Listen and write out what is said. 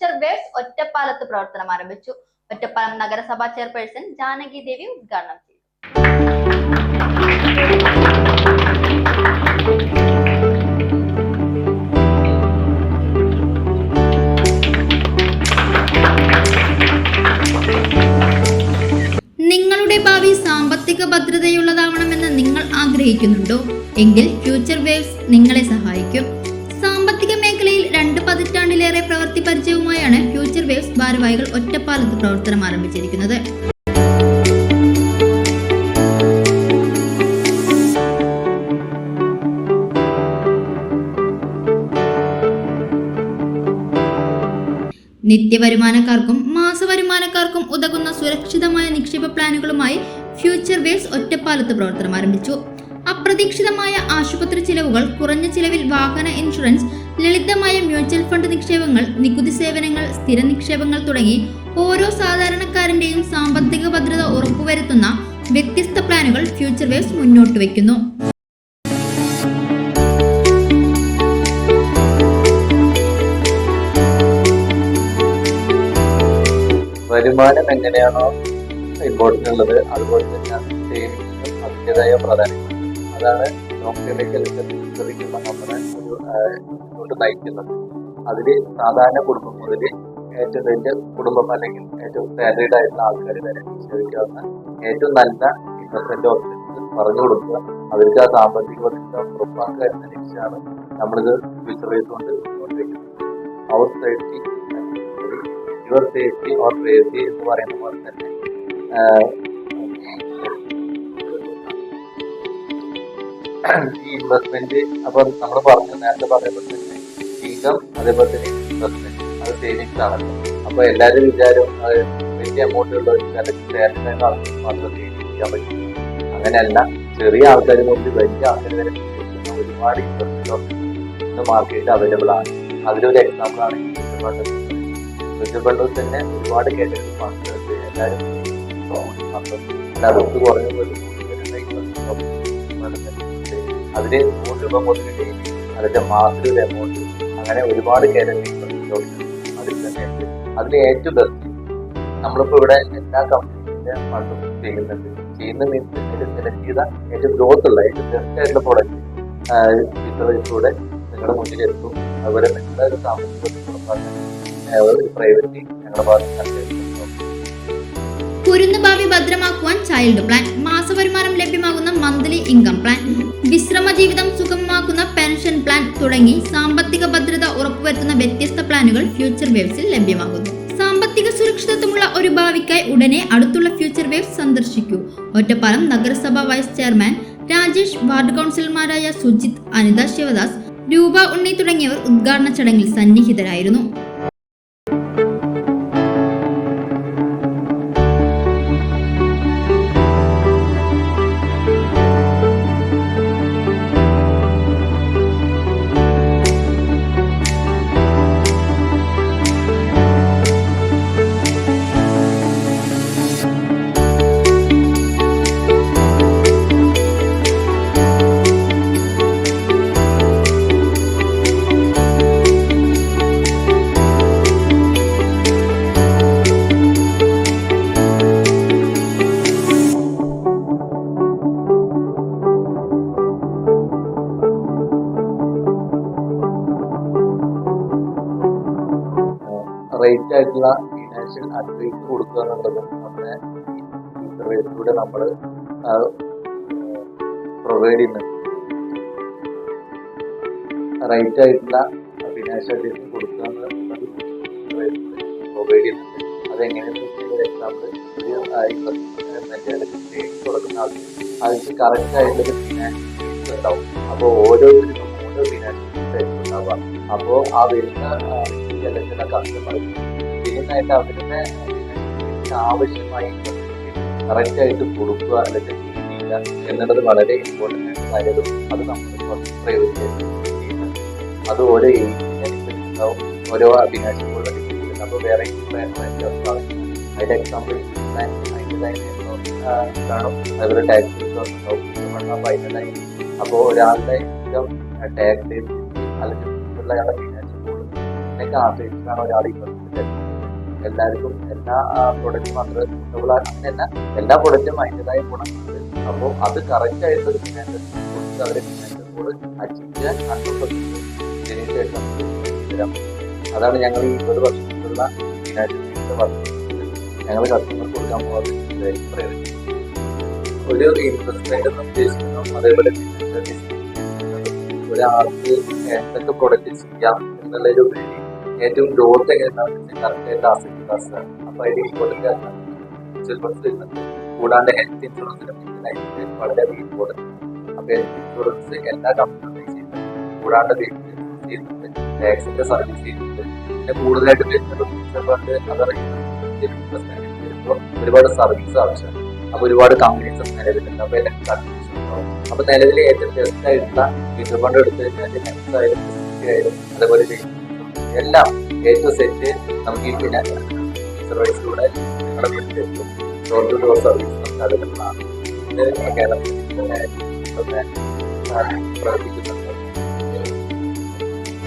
Future verse ഒറ്റപ്പാലത്ത് പ്രവർത്തനം ആരംഭിച്ചു. ഒറ്റപ്പാലം നഗരസഭാ ചെയർപേഴ്സൺ ജാനകി ദേവി ഉദ്ഘാടനം ചെയ്തു. നിങ്ങളുടെ ഭാവി സാമ്പത്തിക ഭദ്രതയുള്ളതാവണമെന്ന് നിങ്ങൾ ആഗ്രഹിക്കുന്നുണ്ടോ? എങ്കിൽ ഫ്യൂച്ചർ വേവ്സ് നിങ്ങളെ സഹായിക്കും. പതിറ്റാണ്ടിലേറെ പ്രവൃത്തി പരിചയവുമായാണ് ഫ്യൂച്ചർ വേവ്സ് ഭാരവാഹികൾ ഒറ്റപ്പാലത്ത് പ്രവർത്തനം ആരംഭിച്ചിരിക്കുന്നത്. നിത്യവരുമാനക്കാർക്കും മാസവരുമാനക്കാർക്കും ഉതകുന്ന സുരക്ഷിതമായ നിക്ഷേപ പ്ലാനുകളുമായി ഫ്യൂച്ചർ വേവ്സ് ഒറ്റപ്പാലത്ത് പ്രവർത്തനം ആരംഭിച്ചു. അപ്രതീക്ഷിതമായ ആശുപത്രി ചിലവുകൾ കുറഞ്ഞ ചിലവിൽ വാഹന ഇൻഷുറൻസ് ലളിതമായ മ്യൂച്വൽ ഫണ്ട് നിക്ഷേപങ്ങൾ നികുതി സേവനങ്ങൾ സ്ഥിര നിക്ഷേപങ്ങൾ തുടങ്ങി ഓരോ സാധാരണക്കാരന്റെയും സാമ്പത്തിക ഭദ്രത ഉറപ്പുവരുത്തുന്ന വ്യത്യസ്ത പ്ലാനുകൾ ഫ്യൂച്ചർ വേവ്സ് മുന്നോട്ട് വയ്ക്കുന്നു വരുമാനം എങ്ങനെയാണോ ഇമ്പോർട്ടന്റ് ഉള്ളത് അതുപോലെ തന്നെ അതിന്റെതായ പ്രാധാന്യം അതാണ് കെമിക്കൽ ശ്രദ്ധിക്കുന്ന നമ്മളെ ഒരു നയിക്കുന്നത് അതിൽ സാധാരണ കുടുംബം മുതൽ ഏറ്റവും വലിയ കുടുംബം അല്ലെങ്കിൽ ഏറ്റവും സാലറീഡ് ആയിട്ടുള്ള ആൾക്കാർ വരെ ചോദിക്കാവുന്ന ഏറ്റവും നല്ല ഇൻവെസ്റ്റ്മെന്റ് ഓപ്ഷൻസ് പറഞ്ഞു കൊടുക്കുക അവർക്ക് ആ സാമ്പത്തിക ഭദ്രത ഉറപ്പാക്കുക എന്ന ലക്ഷ്യമാണ് നമ്മളിത് ഫ്യൂച്ചർ കൊണ്ട് മുന്നോട്ട് വയ്ക്കുന്നത് അവർ safety your safety or safety എന്ന് പറയുന്ന പോലെ തന്നെ ഈ ഇൻവെസ്റ്റ്മെന്റ് അപ്പൊ നമ്മൾ പറഞ്ഞു നേരത്തെ തന്നെ ഇൻകം അതേപോലെ തന്നെ ഇൻവെസ്റ്റ്മെന്റ് അത് സേവിങ്സ് ആണല്ലോ അപ്പൊ എല്ലാവരും വിചാരം അത് വലിയ എമൗണ്ട് ഉള്ള ആൾക്കാർക്ക് മാത്രം സേവിങ് ചെയ്യാൻ പറ്റും. അങ്ങനെയല്ല ചെറിയ ആൾക്കാർ കൊണ്ട് വലിയ ആൾക്കാർ വരെ ഒരുപാട് ഇൻവെസ്റ്റ്മെന്റ് ഇന്ന് മാർക്കറ്റിൽ അവൈലബിൾ ആണ്. അതിലൊരു എക്സാമ്പിൾ ആണ് ഫണ്ടിൽ തന്നെ ഒരുപാട് കേട്ടിട്ട് ഉണ്ട് എല്ലാവരും റിസ്ക് കുറഞ്ഞ പോലെ അതിൽ നൂറ് രൂപ മുതൽ ഡെയിലി അതിന്റെ മാസത്തിൽ എമൗണ്ട് അങ്ങനെ ഒരുപാട് കാറ്റഗറി അതിൽ തന്നെ ഉണ്ട്. അതിൽ ഏറ്റവും ബെസ്റ്റ് നമ്മളിപ്പോൾ ഇവിടെ എല്ലാ കമ്പനീസിന്റെ ഫണ്ടും ചെയ്യുന്നുണ്ട്. ചെയ്യുന്ന മീൻസ് സെലക്ട് ചെയ്ത ഏറ്റവും ഗ്രോത്ത് ഉള്ള ഏറ്റവും ബെസ്റ്റ് ആയിട്ടുള്ള പ്രോഡക്റ്റ് ഫീച്ചറിലൂടെ നിങ്ങളുടെ മുന്നിൽ എത്തും. അതുപോലെ നിങ്ങളുടെ ഒരു സാമ്പത്തിക ഉറപ്പാക്കാൻ പ്രൈവറ്റ് ഞങ്ങളുടെ ഭാഗത്ത് കുരുന്ന് ഭാവി ഭദ്രമാക്കുവാൻ ചൈൽഡ് പ്ലാൻ. മാസവരുമാനം ലഭ്യമാകുന്ന മന്ത്ലി ഇൻകം പ്ലാൻ. വിശ്രമ ജീവിതം സുഗമമാക്കുന്ന പെൻഷൻ പ്ലാൻ തുടങ്ങി സാമ്പത്തിക ഭദ്രത ഉറപ്പുവരുത്തുന്ന വ്യത്യസ്ത പ്ലാനുകൾ ഫ്യൂച്ചർ വേവ്സിൽ ലഭ്യമാകുന്നു. സാമ്പത്തിക സുരക്ഷിതത്വമുള്ള ഒരു ഭാവിക്കായി ഉടനെ അടുത്തുള്ള ഫ്യൂച്ചർ വേവ് സന്ദർശിക്കൂ. ഒറ്റപ്പാലം നഗരസഭ വൈസ് ചെയർമാൻ രാജേഷ് വാർഡ് കൗൺസിലർമാരായ സുജിത് അനിത ശിവദാസ് രൂപ ഉണ്ണി തുടങ്ങിയവർ ഉദ്ഘാടന ചടങ്ങിൽ സന്നിഹിതരായിരുന്നു. റേറ്റ് ആയിട്ടുള്ള ഫിനാൻഷ്യൽ അഡ്വൈസ് കൊടുക്കുക എന്നുള്ളത് നമ്മുടെ ഇന്റർവ്യൂസിലൂടെ നമ്മൾ പ്രൊവൈഡ് ചെയ്യുന്നുണ്ട് റൈറ്റ് ആയിട്ടുള്ള ഫിനാൻഷ്യൽ അഡ്വൈസ് കൊടുക്കുക എന്നുള്ളത് പ്രൊവൈഡ് ചെയ്യുന്നുണ്ട് അതെങ്ങനെയാണെന്ന് എക്സാമ്പിൾ ഒരു ആയിട്ടുള്ള ഉണ്ടാവും. അപ്പോൾ ഓരോ ഫിനാൻഷ്യൽ ഉണ്ടാവുക. അപ്പോൾ ആ വരുന്ന ചില കസ്റ്റമർ ഇതിനായിട്ട് അവരുടെ ആവശ്യമായി കറക്റ്റായിട്ട് കൊടുക്കുക അല്ലെങ്കിൽ ചെയ്യുക എന്നുള്ളത് വളരെ ഇമ്പോർട്ടന്റ് ആയിട്ട് കാര്യവും അത് നമ്മൾ കുറച്ച് പ്രയോജനം അത് ഓരോ ഏജിനനുസരിച്ചുണ്ടാവും ഓരോ അഭിനാശിക്കുള്ള ഡിഗ്രിയിൽ അപ്പോൾ വേറെ അതിന്റെ എക്സാമ്പിൾ കാണും. ടാക്സ് അപ്പോൾ ഒരാളുടെ ടാക്സ് അല്ലെങ്കിൽ ഇതിനൊക്കെ ആശ്രയിച്ചിട്ടാണ് ഒരാൾ ഇൻവെസ്റ്റ് എല്ലാവർക്കും എല്ലാ പ്രൊഡക്റ്റും അത്ര സൂട്ടബിൾ അങ്ങനെയല്ല എല്ലാ പ്രൊഡക്റ്റും അതിന്റെതായ ഗുണങ്ങളുണ്ട്. അപ്പോൾ അത് കറക്റ്റ് ആയിട്ട് ഒരു ഫിനാൻഷ്യൽ കൊടുത്ത് അവരെ ഫിനാൻഷ്യൽ കോഡ് അച്ചീവ് ചെയ്യാൻ അതാണ് ഞങ്ങൾ ഈ ഒരു വർഷത്തിലുള്ള ഫിനാൻഷ്യൽ ഞങ്ങൾ കസ്റ്റമർ കൊടുക്കാൻ പോകുന്നത് ഒരു ഇൻവെസ്റ്റ്മെന്റ് ഉദ്ദേശിക്കുന്നു. അതേപോലെ ഒരാൾക്ക് എന്തൊക്കെ പ്രൊഡക്റ്റ് ചെയ്യാം എന്നുള്ളൊരു ഏറ്റവും ഗ്രോത്ത് എങ്ങനെയാണ് അപ്പൊ അതിന്റെ ഇമ്പോർട്ടന്റ് മ്യൂച്വൽ കൂടാണ്ട് ഹെൽത്ത് ഇൻഷുറൻസിനും വളരെ വളരെയധികം ഇമ്പോർട്ടന്റ് അപ്പൊ ഹെൽത്ത് ഇൻഷുറൻസ് എല്ലാ കമ്പനികളും ചെയ്യുന്നുണ്ട്. കൂടാണ്ട് ചെയ്യുന്നുണ്ട്. ടാക്സിന്റെ സർവീസ് ചെയ്യുന്നുണ്ട്. പിന്നെ കൂടുതലായിട്ട് വരുന്നത് ഫണ്ട് അതർ ഒരുപാട് സർവീസ് ആവശ്യമാണ്. അപ്പൊ ഒരുപാട് കമ്പനീസ് നിലവിലുണ്ട്. അപ്പൊ അപ്പൊ നിലവിൽ ഏറ്റവും ബെസ്റ്റ് ആയിട്ടുള്ള ഫണ്ട് എടുത്തു കഴിഞ്ഞാൽ നെക്സ്റ്റ് ആയാലും അതേപോലെ എല്ലാം ഏറ്റവും സെറ്റ് നമുക്ക് ഈ ഫിനാൻഷ്യൽ സർവീസിലൂടെ വീട്ടിലെത്തും ഡോർ ടു ഡോർ സർവീസ് നമുക്ക് ഇത് കേരളത്തിൽ തന്നെ പ്രവർത്തിക്കുന്നുണ്ട്.